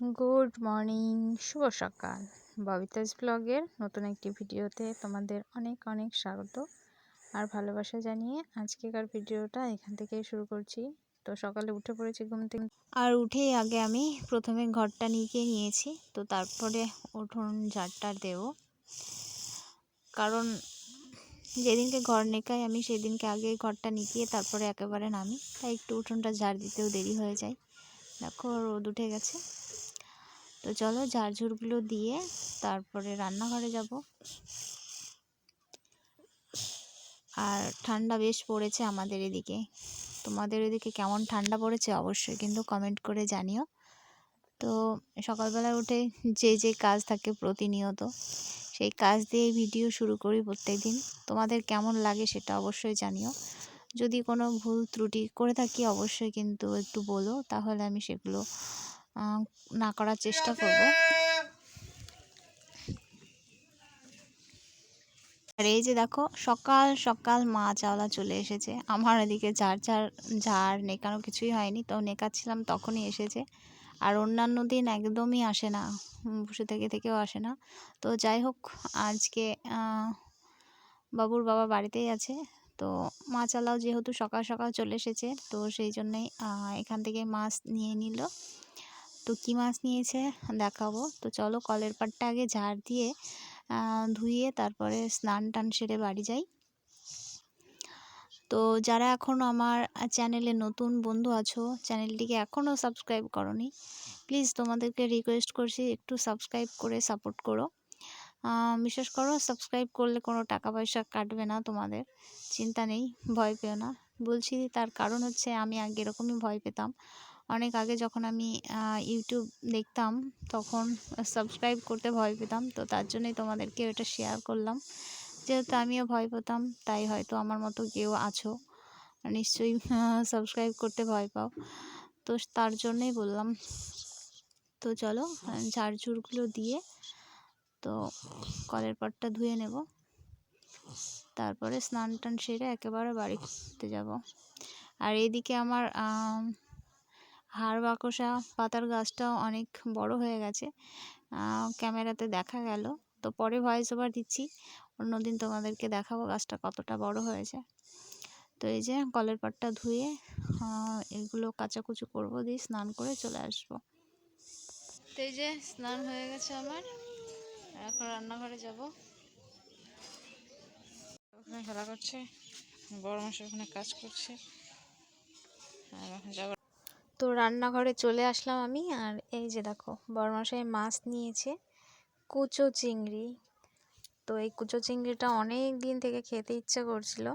Good morning, শুভ সকাল। ববিতাস ব্লগের নতুন একটি ভিডিওতে তোমাদের অনেক অনেক স্বাগত আর ভালোবাসা জানিয়ে আজকেকার ভিডিওটা এখান থেকে শুরু করছি। তো সকালে উঠে পড়েছি ঘুম থেকে। আর উঠেই আগে আমি প্রথমে ঘরটা নিয়ে নিয়েছি, তো তারপরে উঠোন ঝাড়টা দেব। কারণ যেদিনকে ঘর নেকাই আমি সেদিনকে আগে ঘরটা নিকিয়ে তারপরে একেবারে নামি, তাই একটু উঠোনটা ঝাড় দিতেও দেরি হয়ে যায়। দেখো রোদ উঠে গেছে। তো চলো ঝাড়ঝুড়গুলো দিয়ে তারপরে রান্নাঘরে যাব। আর ঠান্ডা বেশ পড়েছে আমাদের এদিকে। তোমাদের এদিকে কেমন ঠান্ডা পড়েছে? অবশ্যই কিন্তু কমেন্ট করে জানিও। তো সকালবেলা উঠে যে যে কাজ থাকে প্রতিনিয়ত, সেই কাজ দিয়ে ভিডিও শুরু করি প্রত্যেক দিন তোমাদের কেমন লাগে সেটা অবশ্যই জানিও। যদি কোনো ভুল ত্রুটি করে থাকি অবশ্যই কিন্তু একটু বলো, তাহলে আমি সেগুলো না করার চেষ্টা করব। আর এই যে দেখো সকাল সকাল মা চাওলা চলে এসেছে। আমার এদিকে ঝাড় ঝাড় ঝাড় নেকানো কিছুই হয়নি তো নেকাচ্ছিলাম তখনই এসেছে। আর অন্যান্য দিন একদমই আসে না বসে থেকে থেকেও আসে না। তো যাই হোক আজকে বাবুর বাবা বাড়িতেই আছে। তো মাছালাও যেহেতু সকাল সকাল চলে এসেছে তো সেই জন্যই এখান থেকে মাছ নিয়ে নিল। তো কী মাছ নিয়েছে, দেখাবো। তো চলো কলের পাটটা আগে ঝাড় দিয়ে ধুয়ে তারপরে স্নান টান সেরে বাড়ি যাই। তো যারা এখনও আমার চ্যানেলে নতুন বন্ধু আছো, চ্যানেলটিকে এখনও সাবস্ক্রাইব করনি, প্লিজ তোমাদেরকে রিকোয়েস্ট করছি একটু সাবস্ক্রাইব করে সাপোর্ট করো। বিশেষ করো সাবস্ক্রাইব করলে কোনো টাকা পয়সা কাটবে না তোমাদের, চিন্তা নেই, ভয় পেও না। বলছি তার কারণ হচ্ছে আমি আগে এরকমই ভয় পেতাম। অনেক আগে যখন আমি ইউটিউব দেখতাম, তখন সাবস্ক্রাইব করতে ভয় পেতাম। তো তার জন্যই তোমাদেরকে এটা শেয়ার করলাম। যেহেতু আমিও ভয় পেতাম, তাই হয়তো আমার মতো কেউ আছো। নিশ্চয়ই সাবস্ক্রাইব করতে ভয় পাও। তো তার জন্যই বললাম। তো চলো ঝাড়ঝুড়গুলো দিয়ে, তো কলের পাটটা ধুয়ে নেব। তারপরে স্নান টান সেরে একেবারে বাড়িতে যাব। আর এদিকে আমার হাড় বাকসা পাতার গাছটাও অনেক বড় হয়ে গেছে। ক্যামেরাতে দেখা গেল। তো পরে ভয়েস ওভার দিচ্ছি। অন্যদিন তোমাদেরকে দেখাবো গাছটা কতটা বড় হয়েছে। তো এই যে কলের পাটটা ধুয়ে এগুলো কাচাকুচু করব, দিয়ে স্নান করে চলে আসব। তো এই যে স্নান হয়ে গেছে আমার। এখন রান্নাঘরে যাব। ওখানে খেলা করছে। বড় মাসের ওখানে কাজ করছে। আর এখন যাব তো রান্নাঘরে চলে আসলাম আমি, আর এই যে দেখো বড়মশাই মাছ নিয়েছে, কুচো চিংড়ি। তো এই কুচো চিংড়িটা অনেক দিন থেকে খেতে ইচ্ছে করছিল,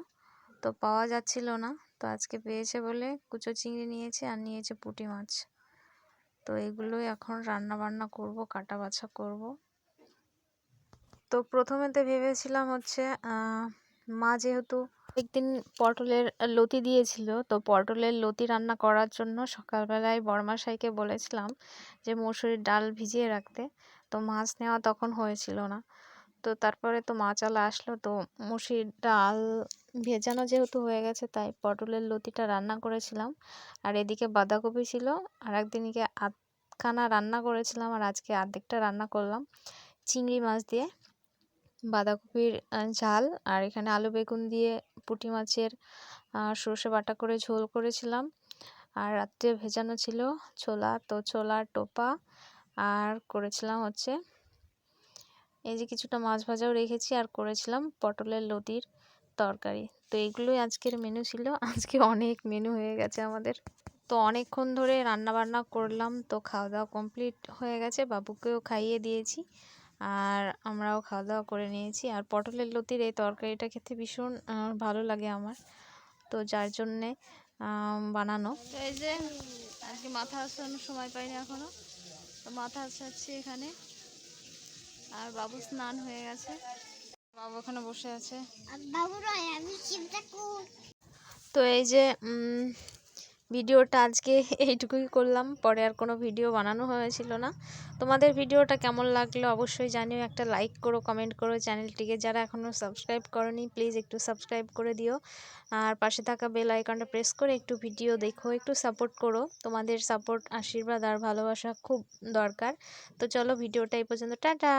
তো পাওয়া যাচ্ছিল না। তো আজকে পেয়েছে বলে কুচো চিংড়ি নিয়েছে আর নিয়েছে পুঁটি মাছ। তো এগুলোই এখন রান্না বান্না করব, কাটা বাছা করব। তো প্রথমেতে ভেবেছিলাম হচ্ছে মা যেহেতু একদিন পটলের লতি দিয়েছিল। তো পটলের লতি রান্না করার জন্য সকালবেলায় বড়মাশাইকে বলেছিলাম যে, মসুরির ডাল ভিজিয়ে রাখতে। তো মাছ নেওয়া তখন হয়েছিল না। তো তারপরে তো মাছালা আসলো। তো মুসির ডাল ভেজানো যেহেতু হয়ে গেছে, তাই পটলের লতিটা রান্না করেছিলাম। আর এদিকে বাঁধাকপি ছিল। আর একদিনকে আধখানা রান্না করেছিলাম। আর আজকে আর্ধেকটা রান্না করলাম। চিংড়ি মাছ দিয়ে। বাঁধাকপির ঝাল। আর এখানে আলু বেগুন দিয়ে পুঁটি মাছের সর্ষে বাটা করে ঝোল করেছিলাম। আর রাত্রে ভেজানো ছিল ছোলা। তো ছোলার টোপা। আর করেছিলাম হচ্ছে, এই যে কিছুটা মাছ ভাজাও রেখেছি। আর করেছিলাম পটলের লতির তরকারি। তো এগুলোই আজকের মেনু ছিল। আজকে অনেক মেনু হয়ে গেছে আমাদের। তো অনেকক্ষণ ধরে রান্না বান্না করলাম। তো খাওয়া দাওয়া কমপ্লিট হয়ে গেছে। বাবুকেও খাইয়ে দিয়েছি। আর আমরাও খাওয়া দাওয়া করে নিয়েছি। আর পটলের লতির এই তরকারিটা খেতে ভীষণ ভালো লাগে আমার। তো যার জন্যে বানানো। তো এই যে আজকে মাথা আসানোর সময় পাইনি এখনও তো মাথা আসাচ্ছি এখানে। আর বাবু স্নান হয়ে গেছে। বাবু ওখানে বসে আছে। তো এই যে ভিডিওটা আজকে এইটুকুই করলাম। পরে আর কোনো ভিডিও বানানো হয়েছিল না। তোমাদের ভিডিওটা কেমন লাগল অবশ্যই জানিও। একটা লাইক করো, কমেন্ট করো চ্যানেলটিকে। যারা এখনও সাবস্ক্রাইব করনি, প্লিজ একটু সাবস্ক্রাইব করে দিও। আর পাশে থাকা বেল আইকনটা প্রেস করে একটু ভিডিও দেখো, একটু সাপোর্ট করো। তোমাদের সাপোর্ট, আশীর্বাদ আর ভালোবাসা খুব দরকার। তো চলো ভিডিওটা এই পর্যন্ত। টাটা!